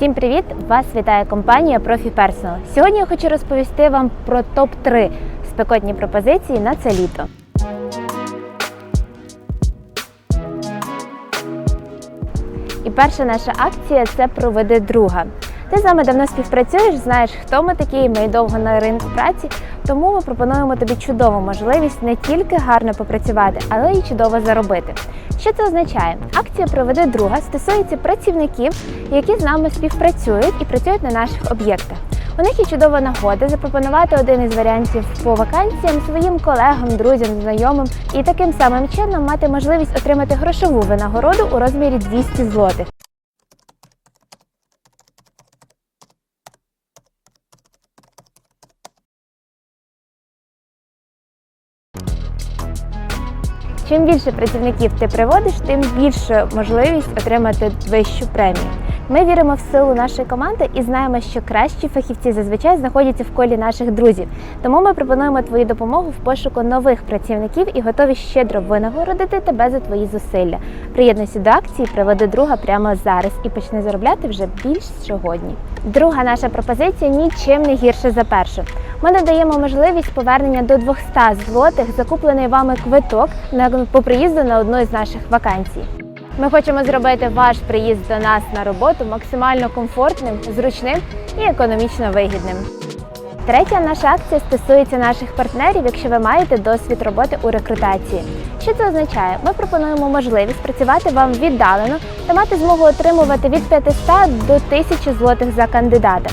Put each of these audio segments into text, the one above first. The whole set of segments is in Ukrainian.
Всім привіт! Вас вітає компанія Profi Personal. Сьогодні я хочу розповісти вам про топ-3 спекотні пропозиції на це літо. І перша наша акція це проведи друга. Ти з нами давно співпрацюєш, знаєш, хто ми такі, ми довго на ринку праці. Тому ми пропонуємо тобі чудову можливість не тільки гарно попрацювати, але й чудово заробити. Що це означає? Акція проведи друга стосується працівників, які з нами співпрацюють і працюють на наших об'єктах. У них є чудова нагода запропонувати один із варіантів по вакансіям своїм колегам, друзям, знайомим і таким самим чином мати можливість отримати грошову винагороду у розмірі 200 злотих. Чим більше працівників ти приводиш, тим більше можливість отримати вищу премію. Ми віримо в силу нашої команди і знаємо, що кращі фахівці зазвичай знаходяться в колі наших друзів. Тому ми пропонуємо твою допомогу в пошуку нових працівників і готові щедро винагородити тебе за твої зусилля. Приєднуйся до акції, приведи друга прямо зараз і почни заробляти вже більш сьогодні. Друга наша пропозиція нічим не гірша за першу. Ми надаємо можливість повернення до 200 злотих закуплений вами квиток на по приїзду на одну із наших вакансій. Ми хочемо зробити ваш приїзд до нас на роботу максимально комфортним, зручним і економічно вигідним. Третя наша акція стосується наших партнерів, якщо ви маєте досвід роботи у рекрутації. Що це означає? Ми пропонуємо можливість працювати вам віддалено та мати змогу отримувати від 500 до 1000 злотих за кандидата.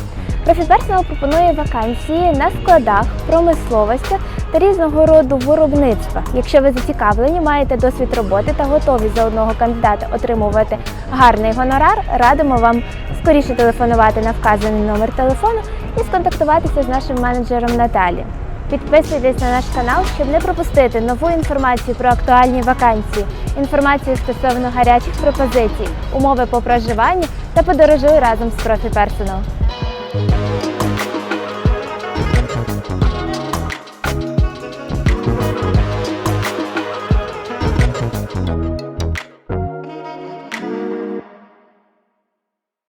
Профіперсонал пропонує вакансії на складах, промисловостях та різного роду виробництва. Якщо ви зацікавлені, маєте досвід роботи та готові за одного кандидата отримувати гарний гонорар, радимо вам скоріше телефонувати на вказаний номер телефону і сконтактуватися з нашим менеджером Наталі. Підписуйтесь на наш канал, щоб не пропустити нову інформацію про актуальні вакансії, інформацію стосовно гарячих пропозицій, умови по проживанню та подорожуй разом з профі Персонал. you